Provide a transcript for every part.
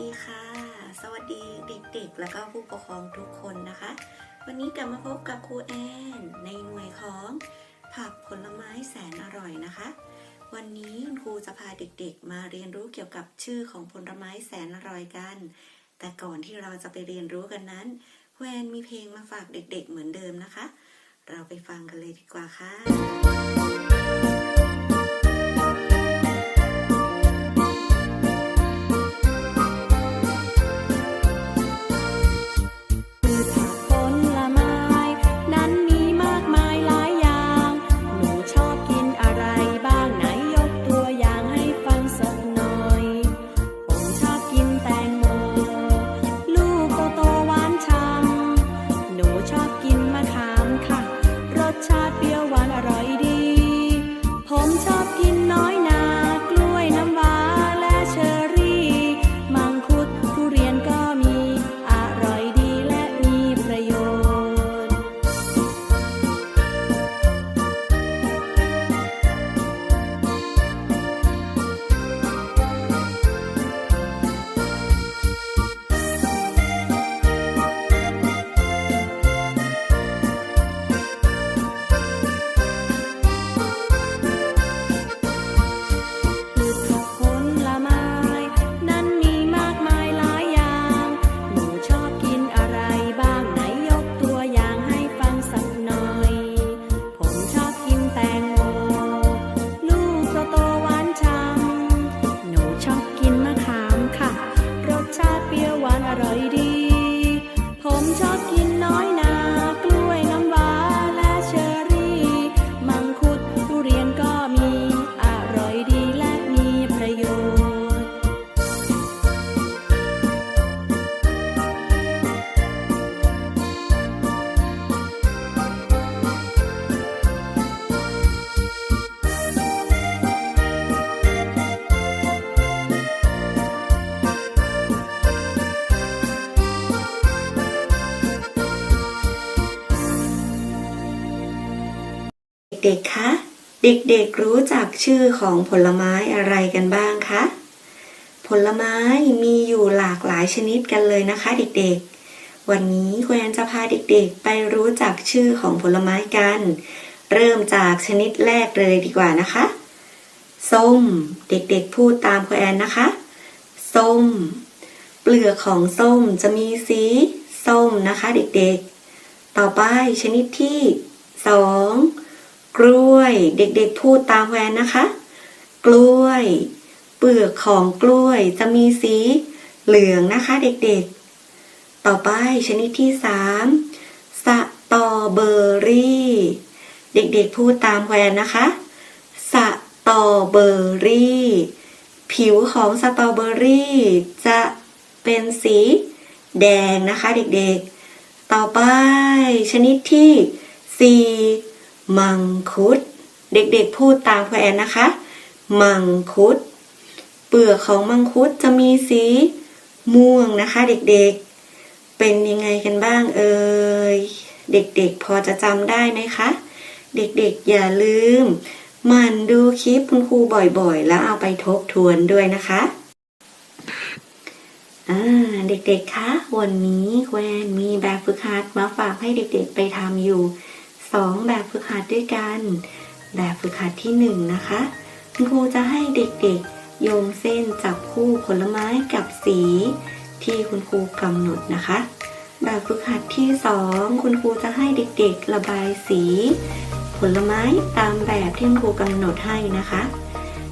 ดีค่ะ สวัสดีเด็กๆ แล้วก็ผู้ปกครองทุกคนนะคะ วันนี้กลับมาพบกับครูแอนในหน่วยของผักผลไม้แสนอร่อยนะคะ วันนี้คุณครูจะพาเด็กๆ มาเรียนรู้เกี่ยวกับชื่อของผลไม้แสนอร่อยกัน แต่ก่อนที่เราจะไปเรียนรู้กันนั้นครูแอนมีเพลงมาฝากเด็กๆ เหมือนเดิมนะคะ เราไปฟังกันเลยดีกว่าค่ะ ด็กๆ คะ เด็กๆ รู้จักชื่อของผลไม้อะไรกันบ้างคะ ผลไม้มีอยู่หลากหลายชนิดกันเลยนะคะ เด็กๆ วันนี้ครูแอนจะพาเด็กๆ ไปรู้จักชื่อของผลไม้กัน เริ่มจากชนิดแรกเลยดีกว่านะคะ ส้ม เด็กๆ พูดตามครูแอนนะคะ ส้ม เปลือกของส้มจะมีสีส้มนะคะ เด็กๆ ต่อไปชนิดที่สอง กล้วย เด็กๆพูดตามแวนนะคะ กล้วย เปลือกของกล้วยจะมีสีเหลืองนะคะ เด็กๆ ต่อไปชนิดที่สามสตรอเบอรี่ เด็กๆพูดตามแวนนะคะสตรอเบอรี่ ผิวของสตรอเบอรี่ จะเป็นสีแดงนะคะ เด็กๆ ต่อไปชนิดที่สี่ มังคุด เด็กๆพูดตามครูแอนนะคะ มังคุด เปลือกของมังคุดจะมีสีม่วงนะคะ เด็กๆ เป็นยังไงกันบ้างเอ่ย เด็กๆพอจะจำได้ไหมคะ เด็กๆอย่าลืมมันดูคลิปคุณครูบ่อยๆ แล้วเอาไปทบทวนด้วยนะคะเด็กๆ คะ วันนี้แวนมีแบบฝึกหัดมาฝากให้เด็กๆ ไปทำอยู่ สองแบบฝึกหัดด้วยกัน แบบฝึกหัดที่หนึ่งนะคะ คุณครูจะให้เด็กๆ โยงเส้นจับคู่ผลไม้กับสี ที่คุณครูกำหนดนะคะ แบบฝึกหัดที่สองคุณครูจะให้เด็กๆ ระบายสี ผลไม้ตามแบบที่คุณครูกำหนดให้นะคะ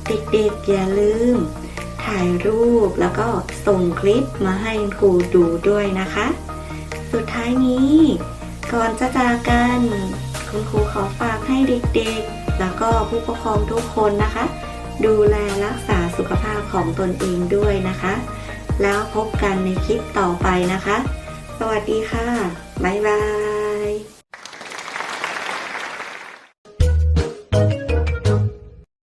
เด็กๆ อย่าลืม ถ่ายรูปแล้วก็ส่งคลิปมาให้คุณครูดูด้วยนะคะ สุดท้ายนี้ก่อนจะจากกัน รูขอฝากให้เด็กๆ แล้วก็ผู้ปกครองทุกคนนะคะ ดูแลรักษาสุขภาพของตนเองด้วยนะคะ แล้วพบกันในคลิปต่อไปนะคะ สวัสดีค่ะ บ๊ายบาย